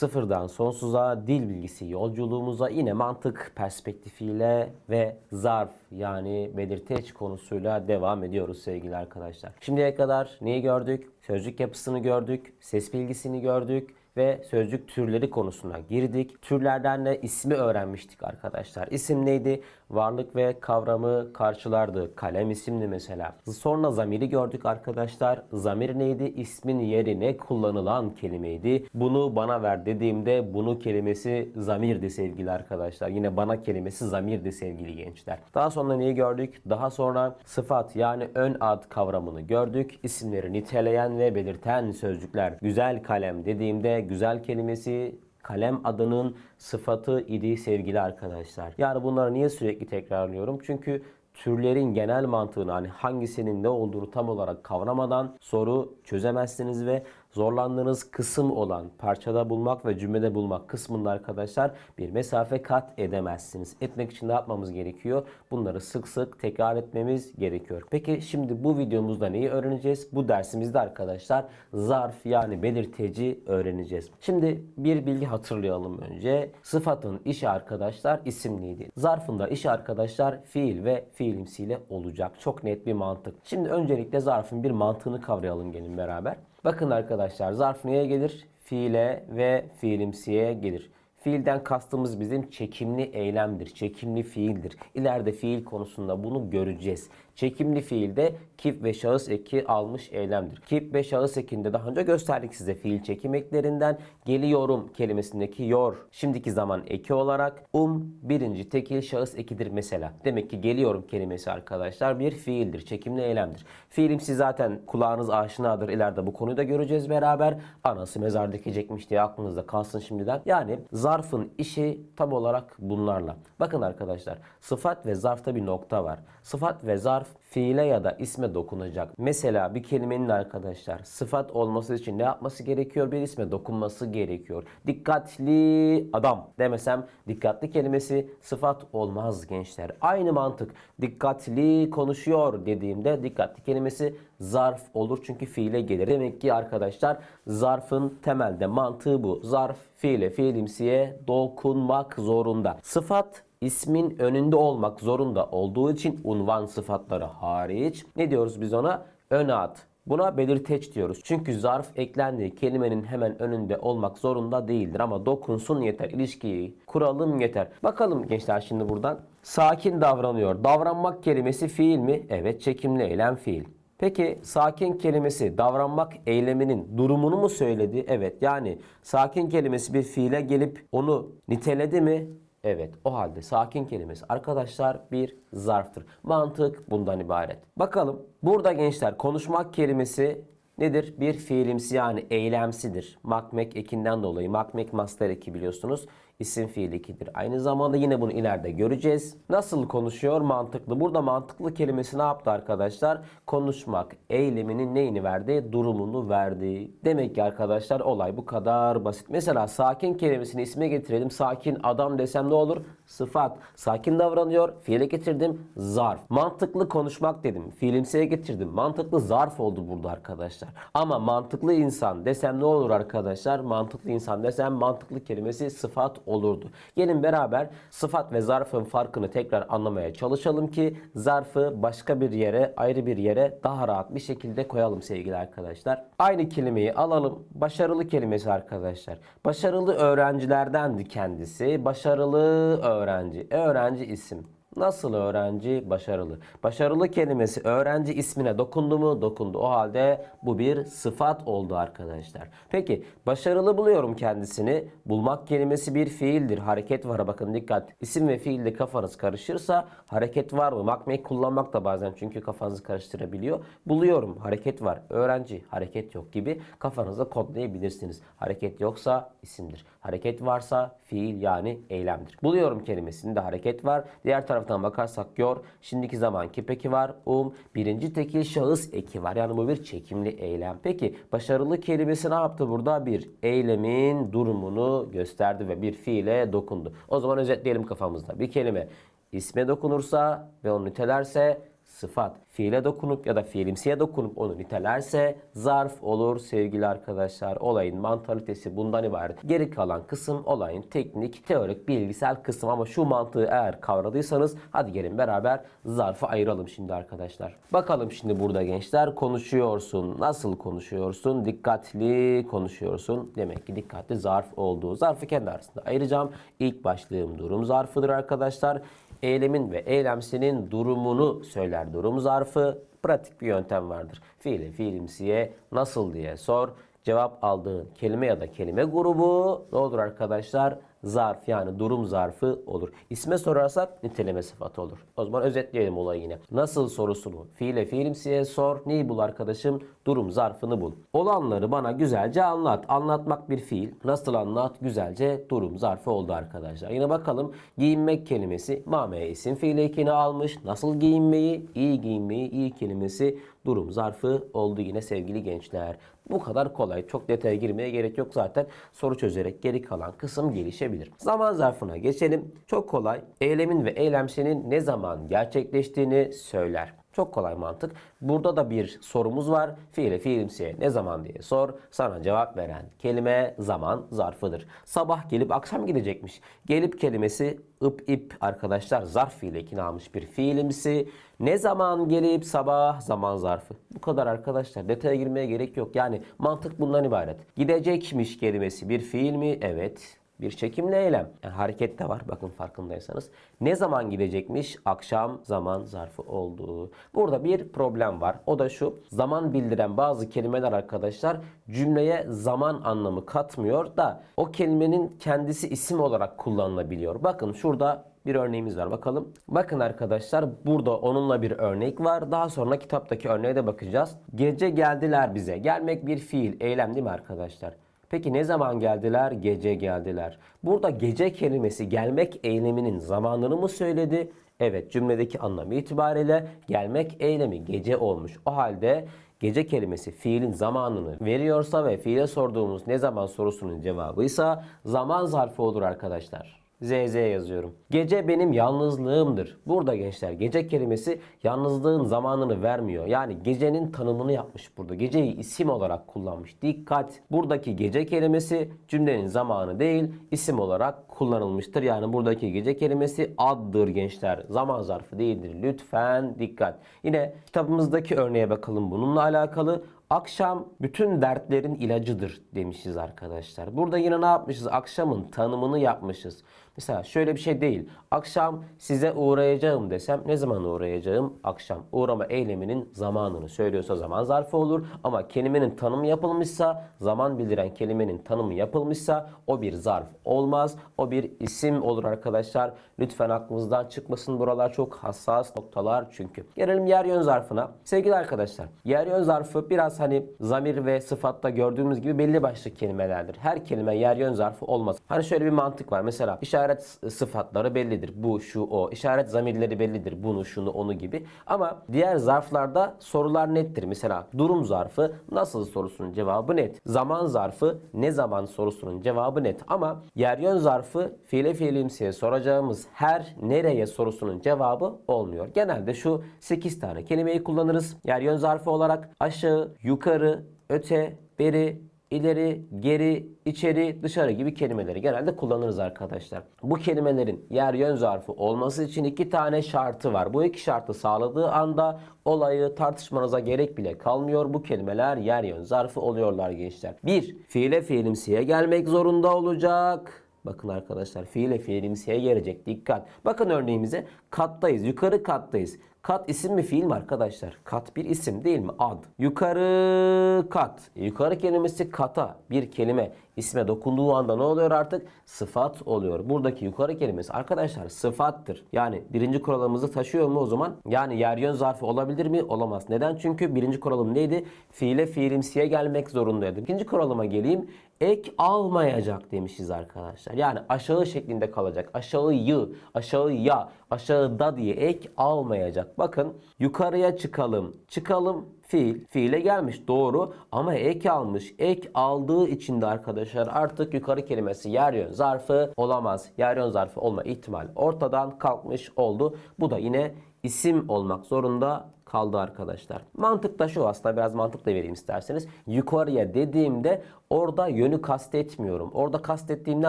Sıfırdan sonsuza dil bilgisi yolculuğumuza yine mantık perspektifiyle ve zarf yani belirteç konusuyla devam ediyoruz sevgili arkadaşlar. Şimdiye kadar neyi gördük? Sözcük yapısını gördük, ses bilgisini gördük ve sözcük türleri konusuna girdik. Türlerden de ismi öğrenmiştik arkadaşlar. İsim neydi? Varlık ve kavramı karşılardı. Kalem isimdi mesela. Sonra zamiri gördük arkadaşlar. Zamir neydi? İsmin yerine kullanılan kelimeydi. Bunu bana ver dediğimde bunu kelimesi zamirdi sevgili arkadaşlar. Yine bana kelimesi zamirdi sevgili gençler. Daha sonra neyi gördük? Daha sonra sıfat yani ön ad kavramını gördük. İsimleri niteleyen ve belirten sözcükler. Güzel kalem dediğimde güzel kelimesi kalem adının sıfatı idi sevgili arkadaşlar. Yani bunları niye sürekli tekrarlıyorum? Çünkü türlerin genel mantığını hani hangisinin ne olduğunu tam olarak kavramadan soru çözemezsiniz ve zorlandığınız kısım olan parçada bulmak ve cümlede bulmak kısmında arkadaşlar bir mesafe kat edemezsiniz. Etmek için ne yapmamız gerekiyor? Bunları sık sık tekrar etmemiz gerekiyor. Peki şimdi bu videomuzda neyi öğreneceğiz? Bu dersimizde arkadaşlar zarf yani belirteci öğreneceğiz. Şimdi bir bilgi hatırlayalım önce. Sıfatın işi arkadaşlar isimliydi. Zarfın da işi arkadaşlar fiil ve fiilimsiyle olacak. Çok net bir mantık. Şimdi öncelikle zarfın bir mantığını kavrayalım gelin beraber. Bakın arkadaşlar zarf neye gelir? Fiile ve fiilimsiye gelir. Fiilden kastımız bizim çekimli eylemdir, çekimli fiildir. İleride fiil konusunda bunu göreceğiz. Çekimli fiilde kip ve şahıs eki almış eylemdir. Kip ve şahıs ekinde daha önce gösterdik size fiil çekim eklerinden. Geliyorum kelimesindeki yor şimdiki zaman eki olarak um birinci tekil şahıs ekidir mesela. Demek ki geliyorum kelimesi arkadaşlar bir fiildir, çekimli eylemdir. Fiilimsi zaten kulağınız aşinadır. İleride bu konuyu da göreceğiz beraber. Anası mezar dikecekmiş diye aklınızda kalsın şimdiden. Yani zarfın işi tam olarak bunlarla. Bakın arkadaşlar sıfat ve zarfta bir nokta var. Sıfat ve zarf fiile ya da isme dokunacak. Mesela bir kelimenin arkadaşlar sıfat olması için ne yapması gerekiyor? Bir isme dokunması gerekiyor. Dikkatli adam demesem dikkatli kelimesi sıfat olmaz gençler. Aynı mantık. Dikkatli konuşuyor dediğimde dikkatli kelimesi zarf olur çünkü fiile gelir. Demek ki arkadaşlar zarfın temelde mantığı bu. Zarf fiile, fiilimsiye dokunmak zorunda. Sıfat ismin önünde olmak zorunda olduğu için unvan sıfatları hariç ne diyoruz biz ona? Ön ad. Buna belirteç diyoruz. Çünkü zarf eklendiği kelimenin hemen önünde olmak zorunda değildir ama dokunsun yeter. İlişkiyi kuralım yeter. Bakalım gençler şimdi buradan. Sakin davranıyor. Davranmak kelimesi fiil mi? Evet çekimli eylem fiil. Peki sakin kelimesi davranmak eyleminin durumunu mu söyledi? Evet yani sakin kelimesi bir fiile gelip onu niteledi mi? Evet o halde sakin kelimesi arkadaşlar bir zarftır. Mantık bundan ibaret. Bakalım burada gençler konuşmak kelimesi nedir? Bir fiilimsi yani eylemsidir. Makmek ekinden dolayı makmek master eki biliyorsunuz isim fiil ekidir. Aynı zamanda yine bunu ileride göreceğiz. Nasıl konuşuyor? Mantıklı. Burada mantıklı kelimesi ne yaptı arkadaşlar? Konuşmak eyleminin neyini verdi? Durumunu verdi. Demek ki arkadaşlar olay bu kadar basit. Mesela sakin kelimesini isme getirelim. Sakin adam desem ne olur? Sıfat. Sakin davranıyor. Fiile getirdim. Zarf. Mantıklı konuşmak dedim. Fiilimsiye getirdim. Mantıklı zarf oldu burada arkadaşlar. Ama mantıklı insan desem ne olur arkadaşlar? Mantıklı insan desem mantıklı kelimesi sıfat olurdu. Gelin beraber sıfat ve zarfın farkını tekrar anlamaya çalışalım ki zarfı başka bir yere, ayrı bir yere daha rahat bir şekilde koyalım sevgili arkadaşlar. Aynı kelimeyi alalım. Başarılı kelimesi arkadaşlar. Başarılı öğrencilerdendi kendisi. Başarılı öğrenci. Öğrenci isim. Nasıl öğrenci? Başarılı. Başarılı kelimesi öğrenci ismine dokundu mu? Dokundu. O halde bu bir sıfat oldu arkadaşlar. Peki başarılı buluyorum kendisini. Bulmak kelimesi bir fiildir. Hareket var. Bakın dikkat. İsim ve fiilde kafanız karışırsa hareket var mı? Makmek kullanmak da bazen çünkü kafanızı karıştırabiliyor. Buluyorum. Hareket var. Öğrenci. Hareket yok gibi kafanızda kodlayabilirsiniz. Hareket yoksa isimdir. Hareket varsa fiil yani eylemdir. Buluyorum kelimesinde hareket var. Diğer taraftan bakarsak gör. Şimdiki zamanki peki var. Um. Birinci tekil şahıs eki var. Yani bu bir çekimli eylem. Peki başarılı kelimesi ne yaptı burada? Bir eylemin durumunu gösterdi ve bir fiile dokundu. O zaman özetleyelim kafamızda. Bir kelime isme dokunursa ve onu nitelerse sıfat. Fiile dokunup ya da fiilimsiye dokunup onu nitelerse zarf olur sevgili arkadaşlar. Olayın mantalitesi bundan ibaret. Geri kalan kısım olayın teknik, teorik, bilgisel kısım ama şu mantığı eğer kavradıysanız hadi gelin beraber zarfı ayıralım şimdi arkadaşlar. Bakalım şimdi burada gençler konuşuyorsun. Nasıl konuşuyorsun? Dikkatli konuşuyorsun. Demek ki dikkatli zarf olduğu. Zarfı kendi arasında ayıracağım. İlk başlığım durum zarfıdır arkadaşlar. Eylemin ve eylemsinin durumunu söyler durum zarfı. Pratik bir yöntem vardır. Fiile, fiilimsiye nasıl diye sor. Cevap aldığın kelime ya da kelime grubu ne olur arkadaşlar? Zarf yani durum zarfı olur. İsme sorarsak niteleme sıfatı olur. O zaman özetleyelim olayı yine. Nasıl sorusunu fiile fiilimsiye sor. Neyi bul arkadaşım? Durum zarfını bul. Olanları bana güzelce anlat. Anlatmak bir fiil. Nasıl anlat? Güzelce durum zarfı oldu arkadaşlar. Yine bakalım giyinmek kelimesi mameye isim fiili ekini almış. Nasıl giyinmeyi? İyi giyinmeyi iyi kelimesi durum zarfı oldu yine sevgili gençler. Bu kadar kolay. Çok detaya girmeye gerek yok zaten. Soru çözerek geri kalan kısım gelişebilir. Zaman zarfına geçelim. Çok kolay. Eylemin ve eylemsinin ne zaman gerçekleştiğini söyler. Çok kolay mantık. Burada da bir sorumuz var. Fiile fiilimsiye ne zaman diye sor. Sana cevap veren kelime zaman zarfıdır. Sabah gelip akşam gidecekmiş. Gelip kelimesi ıp ip arkadaşlar zarf fiili ekini almış bir fiilimsi. Ne zaman gelip sabah zaman zarfı. Bu kadar arkadaşlar. Detaya girmeye gerek yok. Yani mantık bundan ibaret. Gidecekmiş kelimesi bir fiil mi? Evet. Bir çekimli eylem. Yani hareket de var bakın farkındaysanız. Ne zaman gidecekmiş? Akşam zaman zarfı olduğu. Burada bir problem var. O da şu. Zaman bildiren bazı kelimeler arkadaşlar cümleye zaman anlamı katmıyor da o kelimenin kendisi isim olarak kullanılabiliyor. Bakın şurada bir örneğimiz var bakalım. Bakın arkadaşlar burada onunla bir örnek var. Daha sonra kitaptaki örneğe de bakacağız. Gece geldiler bize. Gelmek bir fiil, eylem değil mi arkadaşlar? Peki ne zaman geldiler? Gece geldiler. Burada gece kelimesi gelmek eyleminin zamanını mı söyledi? Evet cümledeki anlamı itibariyle gelmek eylemi gece olmuş. O halde gece kelimesi fiilin zamanını veriyorsa ve fiile sorduğumuz ne zaman sorusunun cevabıysa zaman zarfı olur arkadaşlar. ZZ yazıyorum. Gece benim yalnızlığımdır. Burada gençler gece kelimesi yalnızlığın zamanını vermiyor. Yani gecenin tanımını yapmış burada. Geceyi isim olarak kullanmış. Dikkat! Buradaki gece kelimesi cümlenin zamanı değil isim olarak kullanılmıştır. Yani buradaki gece kelimesi addır gençler. Zaman zarfı değildir. Lütfen dikkat. Yine kitabımızdaki örneğe bakalım bununla alakalı. Akşam bütün dertlerin ilacıdır demişiz arkadaşlar. Burada yine ne yapmışız? Akşamın tanımını yapmışız. Mesela şöyle bir şey değil. Akşam size uğrayacağım desem ne zaman uğrayacağım? Akşam. Uğrama eyleminin zamanını söylüyorsa zaman zarfı olur. Ama kelimenin tanımı yapılmışsa, zaman bildiren kelimenin tanımı yapılmışsa o bir zarf olmaz. O bir isim olur arkadaşlar. Lütfen aklınızdan çıkmasın. Buralar çok hassas noktalar çünkü. Gelelim yer yön zarfına. Sevgili arkadaşlar, yer yön zarfı biraz hani zamir ve sıfatta gördüğümüz gibi belli başlı kelimelerdir. Her kelime yer yön zarfı olmaz. Hani şöyle bir mantık var. Mesela işaret sıfatları bellidir. Bu, şu, o. İşaret zamirleri bellidir. Bunu, şunu, onu gibi. Ama diğer zarflarda sorular nettir. Mesela durum zarfı nasıl sorusunun cevabı net. Zaman zarfı ne zaman sorusunun cevabı net. Ama yer yön zarfı fiile fiilimsiye soracağımız her nereye sorusunun cevabı olmuyor. Genelde şu 8 tane kelimeyi kullanırız. Yer yön zarfı olarak aşağı, yukarı, öte, beri, ileri, geri, içeri, dışarı gibi kelimeleri genelde kullanırız arkadaşlar. Bu kelimelerin yer yön zarfı olması için iki tane şartı var. Bu iki şartı sağladığı anda olayı tartışmanıza gerek bile kalmıyor. Bu kelimeler yer yön zarfı oluyorlar gençler. Bir, fiile fiilimsiye gelmek zorunda olacak. Bakın arkadaşlar fiile fiilimsiye gelecek. Dikkat. Bakın örneğimize kattayız. Yukarı kattayız. Kat isim mi fiil mi arkadaşlar? Kat bir isim değil mi? Ad. Yukarı kat. Yukarı kelimesi kata bir kelime isme dokunduğu anda ne oluyor artık? Sıfat oluyor. Buradaki yukarı kelimesi arkadaşlar sıfattır. Yani birinci kuralımızı taşıyor mu o zaman? Yani yer yön zarfı olabilir mi? Olamaz. Neden? Çünkü birinci kuralım neydi? Fiile fiilimsiye gelmek zorundaydı. İkinci kuralıma geleyim. Ek almayacak demişiz arkadaşlar. Yani aşağı şeklinde kalacak. Aşağıyı, aşağıya, aşağıda diye ek almayacak. Bakın yukarıya çıkalım. Çıkalım fiil. Fiile gelmiş doğru ama ek almış. Ek aldığı için de arkadaşlar artık yukarı kelimesi yer yön zarfı olamaz. Yer yön zarfı olma ihtimal ortadan kalkmış oldu. Bu da yine isim olmak zorunda kaldı arkadaşlar. Mantık da şu aslında biraz mantık da vereyim isterseniz. Yukarıya dediğimde orada yönü kastetmiyorum. Orada kastettiğim ne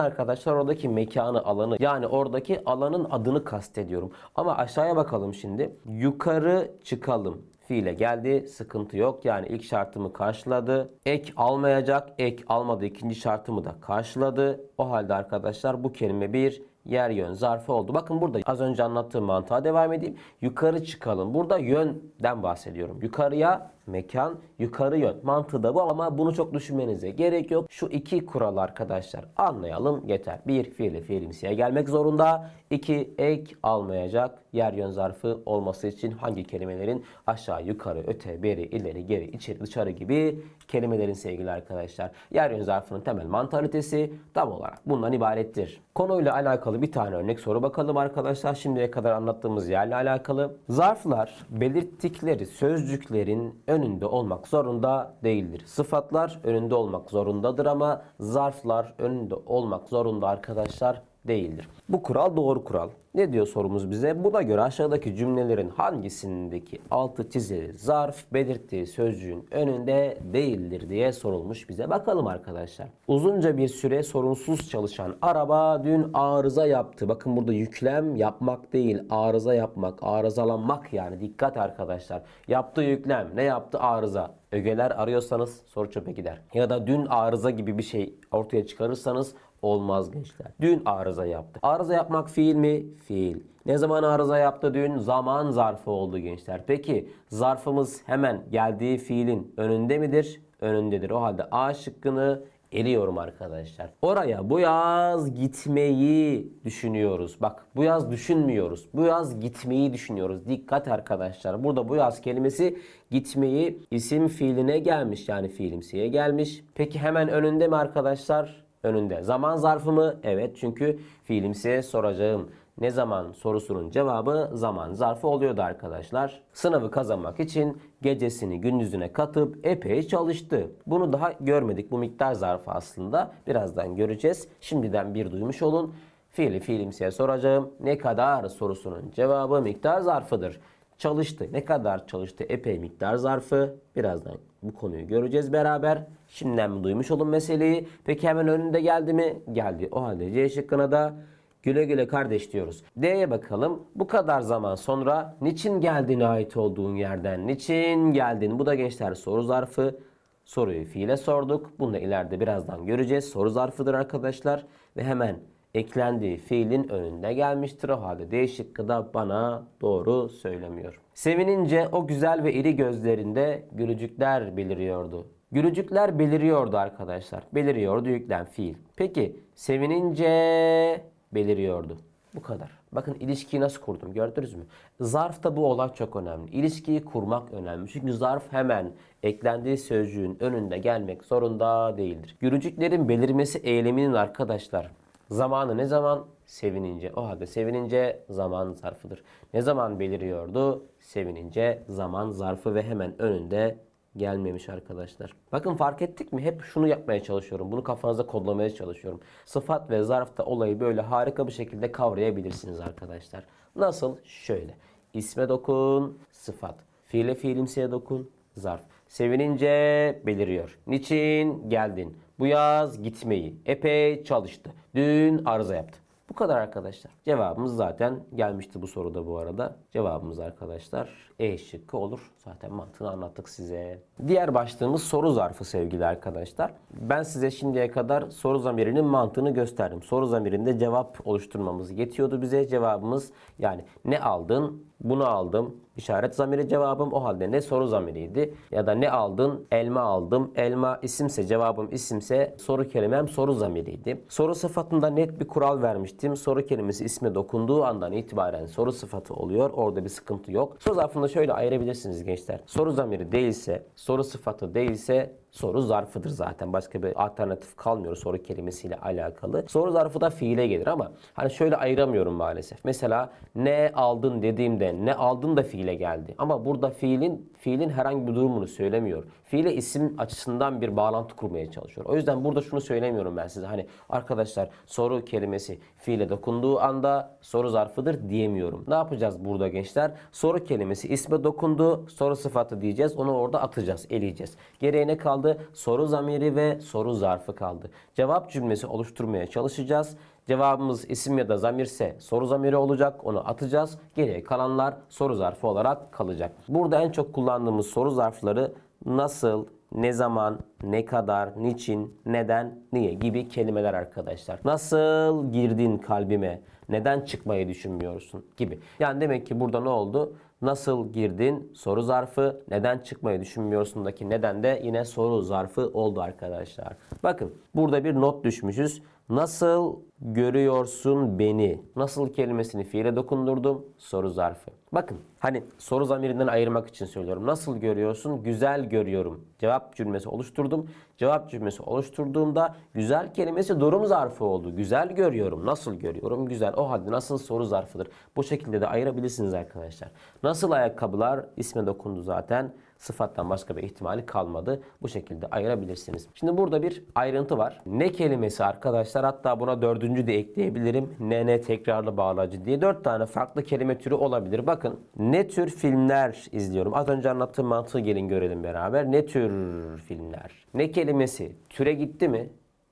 arkadaşlar? Oradaki mekanı, alanı. Yani oradaki alanın adını kastediyorum. Ama aşağıya bakalım şimdi. Yukarı çıkalım fiile geldi. Sıkıntı yok. Yani ilk şartımı karşıladı. Ek almayacak. Ek almadı. ikinci şartımı da karşıladı. O halde arkadaşlar bu kelime bir yer yön zarfı oldu. Bakın burada az önce anlattığım mantığa devam edeyim. Yukarı çıkalım. Burada yönden bahsediyorum. Yukarıya mekan, yukarı yön. Mantığı da bu ama bunu çok düşünmenize gerek yok. Şu iki kural arkadaşlar anlayalım yeter. Bir fiili fiilimsiye gelmek zorunda. İki ek almayacak yer yön zarfı olması için hangi kelimelerin aşağı, yukarı, öte, beri, ileri, geri, içeri, dışarı gibi kelimelerin sevgili arkadaşlar. Yer yön zarfının temel mantalitesi tam olarak bundan ibarettir. Konuyla alakalı bir tane örnek soru bakalım arkadaşlar. Şimdiye kadar anlattığımız yerle alakalı. Zarflar belirttikleri sözcüklerin önünde olmak zorunda değildir. Sıfatlar önünde olmak zorundadır ama zarflar önünde olmak zorunda arkadaşlar değildir. Bu kural doğru kural. Ne diyor sorumuz bize? Buna göre aşağıdaki cümlelerin hangisindeki altı çizili zarf belirttiği sözcüğün önünde değildir diye sorulmuş bize. Bakalım arkadaşlar. Uzunca bir süre sorunsuz çalışan araba dün arıza yaptı. Bakın burada yüklem yapmak değil, arıza yapmak, arızalanmak yani. Dikkat arkadaşlar. Yaptığı yüklem, ne yaptı arıza? Ögeler arıyorsanız soru çöpe gider. Ya da dün arıza gibi bir şey ortaya çıkarırsanız olmaz gençler. Dün arıza yaptı. Arıza yapmak fiil mi? Fiil. Ne zaman arıza yaptı dün? Zaman zarfı oldu gençler. Peki zarfımız hemen geldiği fiilin önünde midir? Önündedir. O halde A şıkkını eliyorum arkadaşlar. Oraya bu yaz gitmeyi düşünüyoruz. Bak bu yaz düşünmüyoruz. Bu yaz gitmeyi düşünüyoruz. Dikkat arkadaşlar. Burada bu yaz kelimesi gitmeyi isim fiiline gelmiş. Yani fiilimsiye gelmiş. Peki hemen önünde mi arkadaşlar? Önünde. Zaman zarfı mı? Evet çünkü fiilimsiye soracağım. Ne zaman sorusunun cevabı zaman zarfı oluyordu arkadaşlar. Sınavı kazanmak için gecesini gündüzüne katıp epey çalıştı. Bunu daha görmedik. Bu miktar zarfı aslında. Birazdan göreceğiz. Şimdiden bir duymuş olun. Fiili fiilimsiye soracağım. Ne kadar sorusunun cevabı miktar zarfıdır. Çalıştı. Ne kadar çalıştı? Epey miktar zarfı. Birazdan bu konuyu göreceğiz beraber. Şimdiden mi duymuş olun meseleyi? Peki hemen önünde geldi mi? Geldi. O halde C şıkkına da güle güle kardeş diyoruz. D'ye bakalım. Bu kadar zaman sonra niçin geldiğine ait olduğun yerden niçin geldin? Bu da gençler soru zarfı. Soruyu fiile sorduk. Bunu da ileride birazdan göreceğiz. Soru zarfıdır arkadaşlar. Ve hemen eklendiği fiilin önünde gelmiştir. O halde D şıkkı da bana doğru söylemiyor. Sevinince o güzel ve iri gözlerinde gülücükler beliriyordu. Gülücükler beliriyordu arkadaşlar. Beliriyordu yüklem fiil. Peki sevinince beliriyordu. Bu kadar. Bakın ilişkiyi nasıl kurdum gördünüz mü? Zarfta bu olay çok önemli. İlişkiyi kurmak önemli. Çünkü zarf hemen eklendiği sözcüğün önünde gelmek zorunda değildir. Gülücüklerin belirmesi eyleminin arkadaşlar Zamanı ne zaman? Sevinince. O halde sevinince zaman zarfıdır. Ne zaman beliriyordu? Sevinince zaman zarfı ve hemen önünde gelmemiş arkadaşlar. Bakın fark ettik mi? Hep şunu yapmaya çalışıyorum. Bunu kafanıza kodlamaya çalışıyorum. Sıfat ve zarfta olayı böyle harika bir şekilde kavrayabilirsiniz arkadaşlar. Nasıl? Şöyle. İsme dokun, sıfat. Fiile fiilimsiye dokun, zarf. Sevinince beliriyor. Niçin geldin? Bu yaz gitmeyi epey çalıştı. Dün arıza yaptı. Bu kadar arkadaşlar. Cevabımız zaten gelmişti bu soruda bu arada. Cevabımız arkadaşlar E şıkkı olur. Zaten mantığını anlattık size. Diğer başlığımız soru zarfı sevgili arkadaşlar. Ben size şimdiye kadar soru zamirinin mantığını gösterdim. Soru zamirinde cevap oluşturmamız yetiyordu bize. Cevabımız yani ne aldın? Bunu aldım. İşaret zamiri cevabım o halde ne soru zamiriydi ya da ne aldın? Elma aldım. Elma isimse cevabım isimse soru kelimem soru zamiriydi. Soru sıfatında net bir kural vermiştim. Soru kelimesi isme dokunduğu andan itibaren soru sıfatı oluyor. Orada bir sıkıntı yok. Soru zarfında şöyle ayırabilirsiniz gençler. Soru zamiri değilse, soru sıfatı değilse soru zarfıdır zaten. Başka bir alternatif kalmıyor soru kelimesiyle alakalı. Soru zarfı da fiile gelir ama hani şöyle ayıramıyorum maalesef. Mesela ne aldın dediğimde ne aldın da fiile geldi. Ama burada fiilin fiilin herhangi bir durumunu söylemiyor. Fiile isim açısından bir bağlantı kurmaya çalışıyor. O yüzden burada şunu söylemiyorum ben size. Hani arkadaşlar soru kelimesi fiile dokunduğu anda soru zarfıdır diyemiyorum. Ne yapacağız burada gençler? Soru kelimesi isme dokundu, soru sıfatı diyeceğiz. Onu orada atacağız, eleyeceğiz. Geriye ne kaldı? Soru zamiri ve soru zarfı kaldı. Cevap cümlesi oluşturmaya çalışacağız. Cevabımız isim ya da zamirse soru zamiri olacak. Onu atacağız. Geriye kalanlar soru zarfı olarak kalacak. Burada en çok kullandığımız soru zarfları nasıl, ne zaman, ne kadar, niçin, neden, niye gibi kelimeler arkadaşlar. Nasıl girdin kalbime? Neden çıkmayı düşünmüyorsun gibi. Yani demek ki burada ne oldu? Nasıl girdin? Soru zarfı. Neden çıkmayı düşünmüyorsun'daki neden de yine soru zarfı oldu arkadaşlar. Bakın burada bir not düşmüşüz. Nasıl görüyorsun beni? Nasıl kelimesini fiile dokundurdum. Soru zarfı. Bakın hani soru zamirinden ayırmak için söylüyorum. Nasıl görüyorsun? Güzel görüyorum. Cevap cümlesi oluşturdum. Cevap cümlesi oluşturduğumda güzel kelimesi durum zarfı oldu. Güzel görüyorum. Nasıl görüyorum? Güzel. O halde nasıl soru zarfıdır. Bu şekilde de ayırabilirsiniz arkadaşlar. Nasıl ayakkabılar? isme dokundu zaten sıfattan başka bir ihtimali kalmadı. Bu şekilde ayırabilirsiniz. Şimdi burada bir ayrıntı var. Ne kelimesi arkadaşlar hatta buna dördüncü de ekleyebilirim. Ne ne tekrarlı bağlacı diye dört tane farklı kelime türü olabilir. Bakın ne tür filmler izliyorum. Az önce anlattığım mantığı gelin görelim beraber. Ne tür filmler? Ne kelimesi türe gitti mi?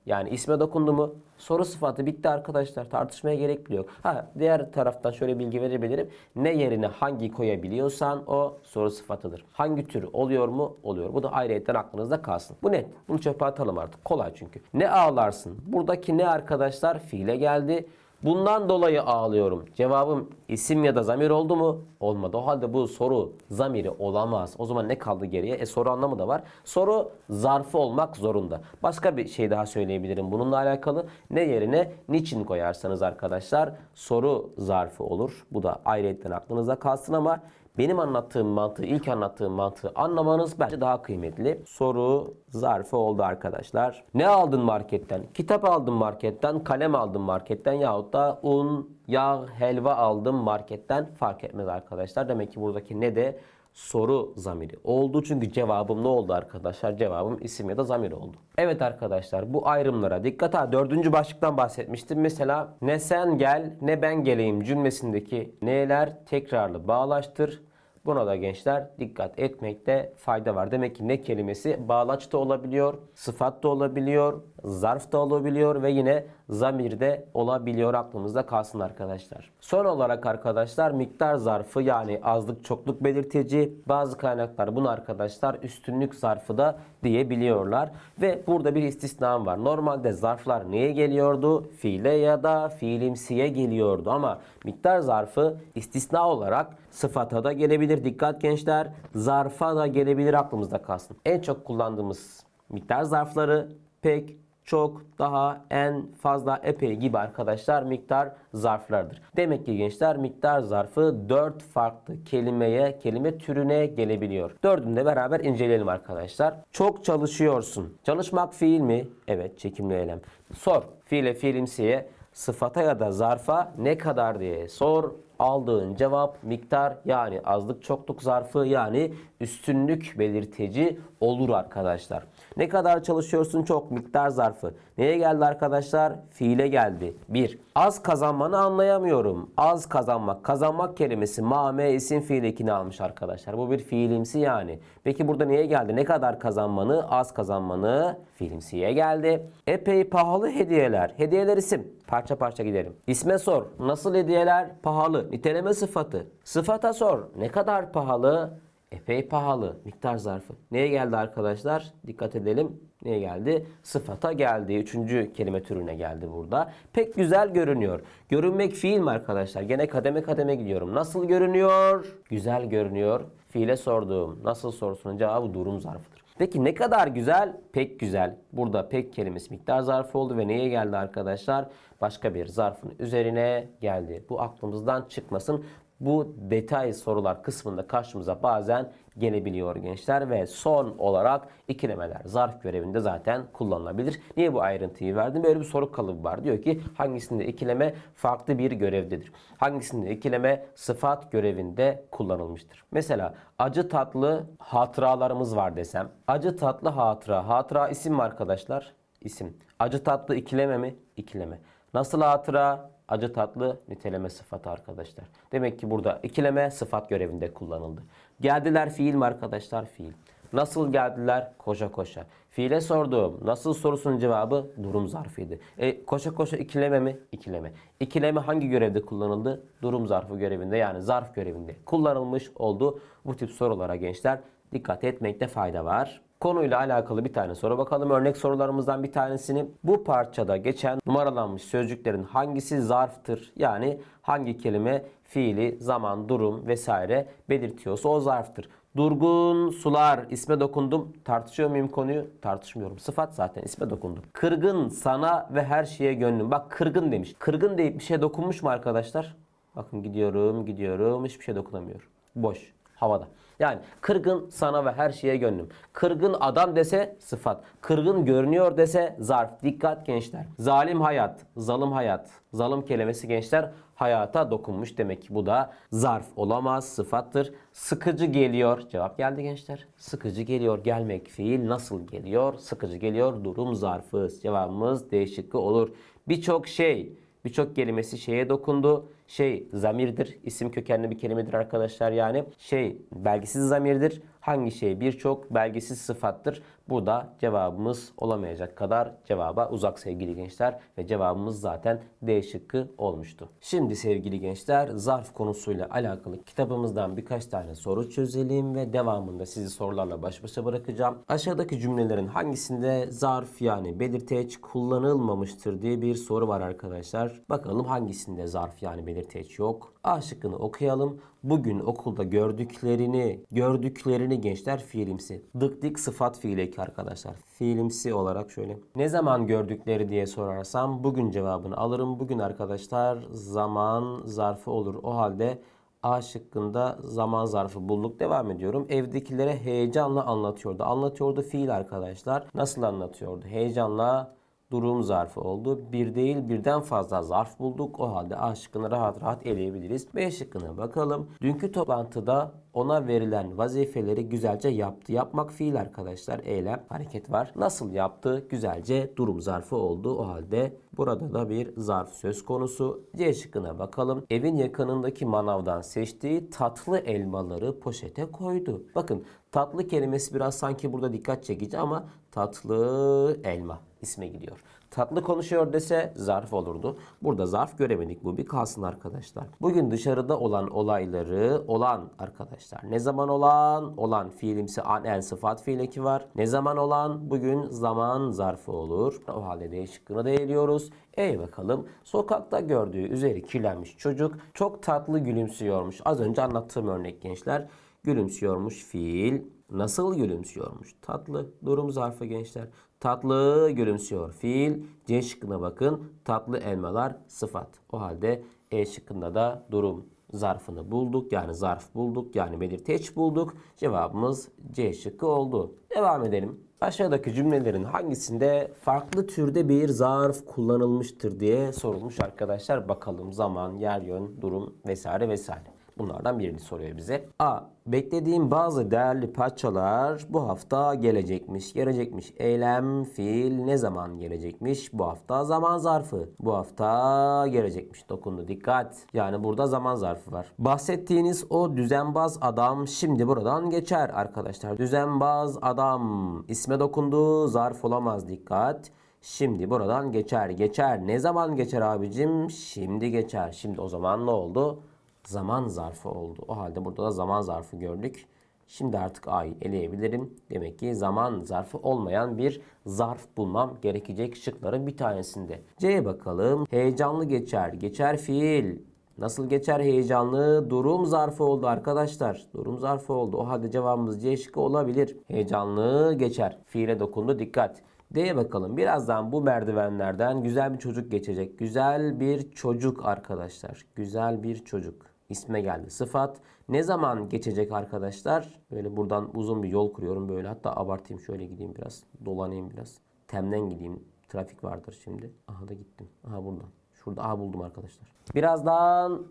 Yani isme dokundu mu? Soru sıfatı bitti arkadaşlar. Tartışmaya gerek bile yok. Ha diğer taraftan şöyle bilgi verebilirim. Ne yerine hangi koyabiliyorsan o soru sıfatıdır. Hangi tür oluyor mu? Oluyor. Bu da ayrıyetten aklınızda kalsın. Bu net. Bunu çöpe atalım artık. Kolay çünkü. Ne ağlarsın? Buradaki ne arkadaşlar? Fiile geldi. Bundan dolayı ağlıyorum. Cevabım isim ya da zamir oldu mu? Olmadı. O halde bu soru zamiri olamaz. O zaman ne kaldı geriye? E soru anlamı da var. Soru zarfı olmak zorunda. Başka bir şey daha söyleyebilirim bununla alakalı. Ne yerine niçin koyarsanız arkadaşlar soru zarfı olur. Bu da ayrıyetten aklınıza kalsın ama benim anlattığım mantığı, ilk anlattığım mantığı anlamanız bence daha kıymetli. Soru zarfı oldu arkadaşlar. Ne aldın marketten? Kitap aldım marketten, kalem aldım marketten yahut da un, yağ, helva aldım marketten fark etmez arkadaşlar. Demek ki buradaki ne de soru zamiri oldu. Çünkü cevabım ne oldu arkadaşlar? Cevabım isim ya da zamir oldu. Evet arkadaşlar bu ayrımlara dikkat ha. Dördüncü başlıktan bahsetmiştim. Mesela ne sen gel ne ben geleyim cümlesindeki neler tekrarlı bağlaştır. Buna da gençler dikkat etmekte fayda var. Demek ki ne kelimesi bağlaç da olabiliyor, sıfat da olabiliyor, zarf da olabiliyor ve yine zamir de olabiliyor aklımızda kalsın arkadaşlar. Son olarak arkadaşlar miktar zarfı yani azlık çokluk belirteci bazı kaynaklar bunu arkadaşlar üstünlük zarfı da diyebiliyorlar. Ve burada bir istisnam var. Normalde zarflar neye geliyordu? Fiile ya da fiilimsiye geliyordu ama miktar zarfı istisna olarak sıfata da gelebilir. Dikkat gençler. Zarfa da gelebilir aklımızda kalsın. En çok kullandığımız miktar zarfları pek, çok, daha, en, fazla, epey gibi arkadaşlar miktar zarflardır. Demek ki gençler miktar zarfı 4 farklı kelimeye, kelime türüne gelebiliyor. Dördünü de beraber inceleyelim arkadaşlar. Çok çalışıyorsun. Çalışmak fiil mi? Evet, çekimli eylem. Sor. Fiile, fiilimsiye, sıfata ya da zarfa ne kadar diye sor aldığın cevap miktar yani azlık çokluk zarfı yani üstünlük belirteci olur arkadaşlar. Ne kadar çalışıyorsun çok miktar zarfı. Neye geldi arkadaşlar? Fiile geldi. 1. Az kazanmanı anlayamıyorum. Az kazanmak. Kazanmak kelimesi mame isim fiil ekini almış arkadaşlar. Bu bir fiilimsi yani. Peki burada neye geldi? Ne kadar kazanmanı? Az kazanmanı fiilimsiye geldi. Epey pahalı hediyeler. Hediyeler isim. Parça parça gidelim. İsme sor. Nasıl hediyeler? Pahalı. Niteleme sıfatı. Sıfata sor. Ne kadar pahalı? Epey pahalı. Miktar zarfı. Neye geldi arkadaşlar? Dikkat edelim. Neye geldi? Sıfata geldi. Üçüncü kelime türüne geldi burada. Pek güzel görünüyor. Görünmek fiil mi arkadaşlar? Gene kademe kademe gidiyorum. Nasıl görünüyor? Güzel görünüyor. Fiile sorduğum nasıl sorusunun cevabı durum zarfıdır. Peki ne kadar güzel? Pek güzel. Burada pek kelimesi miktar zarfı oldu ve neye geldi arkadaşlar? Başka bir zarfın üzerine geldi. Bu aklımızdan çıkmasın. bu detay sorular kısmında karşımıza bazen gelebiliyor gençler ve son olarak ikilemeler zarf görevinde zaten kullanılabilir. Niye bu ayrıntıyı verdim? Böyle bir soru kalıbı var. Diyor ki hangisinde ikileme farklı bir görevdedir? Hangisinde ikileme sıfat görevinde kullanılmıştır? Mesela acı tatlı hatıralarımız var desem. Acı tatlı hatıra. Hatıra isim mi arkadaşlar? İsim. Acı tatlı ikileme mi? İkileme. Nasıl hatıra? Acı tatlı niteleme sıfatı arkadaşlar. Demek ki burada ikileme sıfat görevinde kullanıldı. Geldiler fiil mi arkadaşlar? Fiil. Nasıl geldiler? Koşa koşa. Fiile sorduğum nasıl sorusunun cevabı durum zarfıydı. E, koşa koşa ikileme mi? İkileme. İkileme hangi görevde kullanıldı? Durum zarfı görevinde yani zarf görevinde kullanılmış oldu. Bu tip sorulara gençler dikkat etmekte fayda var. Konuyla alakalı bir tane soru bakalım. Örnek sorularımızdan bir tanesini bu parçada geçen numaralanmış sözcüklerin hangisi zarftır? Yani hangi kelime fiili, zaman, durum vesaire belirtiyorsa o zarftır. Durgun sular isme dokundum. Tartışıyor muyum konuyu? Tartışmıyorum. Sıfat zaten isme dokundum. Kırgın sana ve her şeye gönlüm. Bak kırgın demiş. Kırgın deyip bir şeye dokunmuş mu arkadaşlar? Bakın gidiyorum gidiyorum hiçbir şey dokunamıyor. Boş havada. Yani kırgın sana ve her şeye gönlüm. Kırgın adam dese sıfat. Kırgın görünüyor dese zarf. Dikkat gençler. Zalim hayat, zalim hayat. Zalim kelimesi gençler hayata dokunmuş. Demek ki bu da zarf olamaz, sıfattır. Sıkıcı geliyor. Cevap geldi gençler. Sıkıcı geliyor. Gelmek fiil nasıl geliyor? Sıkıcı geliyor. Durum zarfı. Cevabımız D şıkkı olur. Birçok şey. Birçok kelimesi şeye dokundu. Şey zamirdir. İsim kökenli bir kelimedir arkadaşlar yani. Şey belgisiz zamirdir. Hangi şey birçok belgisiz sıfattır. Burada cevabımız olamayacak kadar cevaba uzak sevgili gençler. Ve cevabımız zaten D şıkkı olmuştu. Şimdi sevgili gençler zarf konusuyla alakalı kitabımızdan birkaç tane soru çözelim ve devamında sizi sorularla baş başa bırakacağım. Aşağıdaki cümlelerin hangisinde zarf yani belirteç kullanılmamıştır diye bir soru var arkadaşlar. Bakalım hangisinde zarf yani belirteç yok. A şıkkını okuyalım. Bugün okulda gördüklerini, gördüklerini gençler fiilimsi. Dık dik sıfat fiil eki arkadaşlar. Fiilimsi olarak şöyle. Ne zaman gördükleri diye sorarsam bugün cevabını alırım. Bugün arkadaşlar zaman zarfı olur. O halde A şıkkında zaman zarfı bulduk. Devam ediyorum. Evdekilere heyecanla anlatıyordu. Anlatıyordu fiil arkadaşlar. Nasıl anlatıyordu? Heyecanla durum zarfı oldu. Bir değil birden fazla zarf bulduk. O halde A şıkkını rahat rahat eleyebiliriz. B şıkkına bakalım. Dünkü toplantıda ona verilen vazifeleri güzelce yaptı. Yapmak fiil arkadaşlar. Eylem, hareket var. Nasıl yaptı? Güzelce durum zarfı oldu. O halde burada da bir zarf söz konusu. C şıkkına bakalım. Evin yakınındaki manavdan seçtiği tatlı elmaları poşete koydu. Bakın tatlı kelimesi biraz sanki burada dikkat çekici ama tatlı elma isme gidiyor. Tatlı konuşuyor dese zarf olurdu. Burada zarf göremedik. Bu bir kalsın arkadaşlar. Bugün dışarıda olan olayları olan arkadaşlar. Ne zaman olan? Olan fiilimsi an en sıfat fiil eki var. Ne zaman olan? Bugün zaman zarfı olur. O halde D şıkkını eliyoruz. E bakalım. Sokakta gördüğü üzeri kirlenmiş çocuk çok tatlı gülümsüyormuş. Az önce anlattığım örnek gençler. Gülümsüyormuş fiil. Nasıl gülümsüyormuş? Tatlı. Durum zarfı gençler. Tatlı gülümsüyor. Fiil. C şıkkına bakın. Tatlı elmalar sıfat. O halde E şıkkında da durum zarfını bulduk. Yani zarf bulduk. Yani belirteç bulduk. Cevabımız C şıkkı oldu. Devam edelim. Aşağıdaki cümlelerin hangisinde farklı türde bir zarf kullanılmıştır diye sorulmuş arkadaşlar. Bakalım zaman, yer, yön, durum vesaire vesaire. Bunlardan birini soruyor bize. A. Beklediğim bazı değerli parçalar bu hafta gelecekmiş. Gelecekmiş. Eylem, fiil ne zaman gelecekmiş? Bu hafta zaman zarfı. Bu hafta gelecekmiş. Dokundu. Dikkat. Yani burada zaman zarfı var. Bahsettiğiniz o düzenbaz adam şimdi buradan geçer arkadaşlar. Düzenbaz adam isme dokundu. Zarf olamaz. Dikkat. Şimdi buradan geçer. Geçer. Ne zaman geçer abicim? Şimdi geçer. Şimdi o zaman ne oldu? Zaman zarfı oldu. O halde burada da zaman zarfı gördük. Şimdi artık A'yı eleyebilirim. Demek ki zaman zarfı olmayan bir zarf bulmam gerekecek şıkların bir tanesinde. C'ye bakalım. Heyecanlı geçer. Geçer fiil. Nasıl geçer heyecanlı? Durum zarfı oldu arkadaşlar. Durum zarfı oldu. O halde cevabımız C şıkkı olabilir. Heyecanlı geçer. Fiile dokundu. Dikkat. D'ye bakalım. Birazdan bu merdivenlerden güzel bir çocuk geçecek. Güzel bir çocuk arkadaşlar. Güzel bir çocuk. İsme geldi sıfat. Ne zaman geçecek arkadaşlar? Böyle buradan uzun bir yol kuruyorum böyle. Hatta abartayım şöyle gideyim biraz. Dolanayım biraz. Temden gideyim. Trafik vardır şimdi. Aha da gittim. Aha buradan. Şurada aha buldum arkadaşlar. Birazdan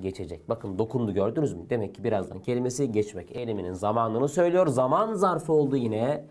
geçecek. Bakın dokundu gördünüz mü? Demek ki birazdan kelimesi geçmek. Eyleminin zamanını söylüyor. Zaman zarfı oldu yine.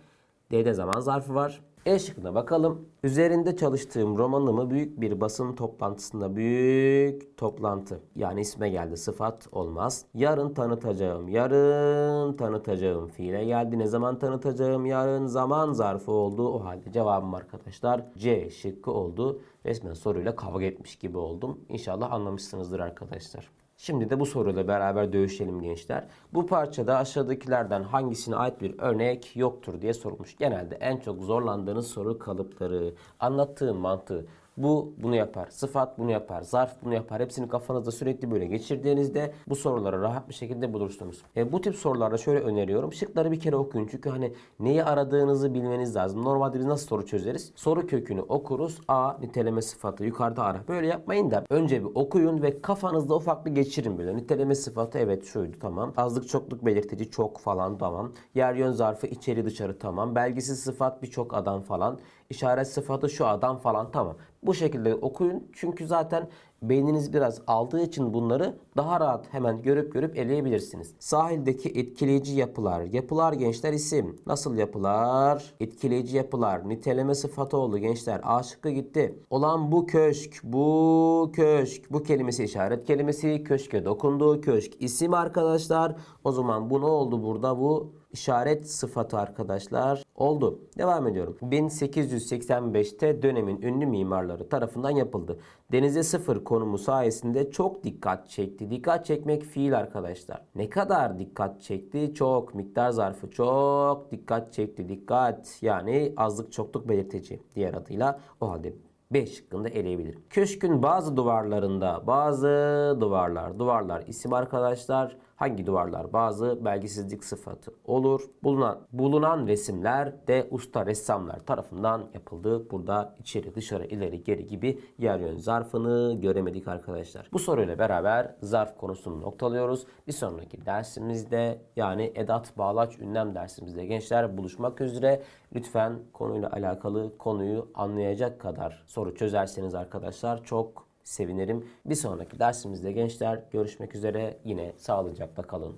D'de zaman zarfı var. E şıkkına bakalım. Üzerinde çalıştığım romanımı büyük bir basın toplantısında büyük toplantı. Yani isme geldi sıfat olmaz. Yarın tanıtacağım. Yarın tanıtacağım fiile geldi. Ne zaman tanıtacağım? Yarın zaman zarfı oldu. O halde cevabım arkadaşlar C şıkkı oldu. Resmen soruyla kavga etmiş gibi oldum. İnşallah anlamışsınızdır arkadaşlar. Şimdi de bu soruyla beraber dövüşelim gençler. Bu parçada aşağıdakilerden hangisine ait bir örnek yoktur diye sorulmuş. Genelde en çok zorlandığınız soru kalıpları, anlattığım mantığı. Bu bunu yapar, sıfat bunu yapar, zarf bunu yapar. Hepsini kafanızda sürekli böyle geçirdiğinizde bu soruları rahat bir şekilde bulursunuz. E, bu tip sorularda şöyle öneriyorum. Şıkları bir kere okuyun. Çünkü hani neyi aradığınızı bilmeniz lazım. Normalde biz nasıl soru çözeriz? Soru kökünü okuruz. A niteleme sıfatı yukarıda ara. Böyle yapmayın da önce bir okuyun ve kafanızda ufak bir geçirin böyle. Niteleme sıfatı evet şuydu tamam. Azlık çokluk belirtici çok falan tamam. Yer yön zarfı içeri dışarı tamam. Belgisiz sıfat birçok adam falan. İşaret sıfatı şu adam falan tamam. Bu şekilde okuyun. Çünkü zaten beyniniz biraz aldığı için bunları daha rahat hemen görüp görüp eleyebilirsiniz. Sahildeki etkileyici yapılar. Yapılar gençler isim. Nasıl yapılar? Etkileyici yapılar. Niteleme sıfatı oldu gençler. A şıkkı gitti. Olan bu köşk. Bu köşk. Bu kelimesi işaret kelimesi. Köşke dokundu. Köşk isim arkadaşlar. O zaman bu ne oldu burada? Bu işaret sıfatı arkadaşlar oldu. Devam ediyorum. 1885'te dönemin ünlü mimarları tarafından yapıldı. Denize sıfır konumu sayesinde çok dikkat çekti. Dikkat çekmek fiil arkadaşlar. Ne kadar dikkat çekti? Çok. Miktar zarfı çok dikkat çekti. Dikkat yani azlık çokluk belirtici diğer adıyla o halde B şıkkında eleyebilirim. Köşkün bazı duvarlarında bazı duvarlar, duvarlar isim arkadaşlar. Hangi duvarlar? Bazı belgisizlik sıfatı olur. Bulunan bulunan resimler de usta ressamlar tarafından yapıldı. Burada içeri, dışarı, ileri, geri gibi yer yön zarfını göremedik arkadaşlar. Bu soruyla beraber zarf konusunu noktalıyoruz. Bir sonraki dersimizde yani edat, bağlaç, ünlem dersimizde gençler buluşmak üzere. Lütfen konuyla alakalı konuyu anlayacak kadar soru çözerseniz arkadaşlar çok sevinirim. Bir sonraki dersimizde gençler görüşmek üzere. Yine sağlıcakla kalın.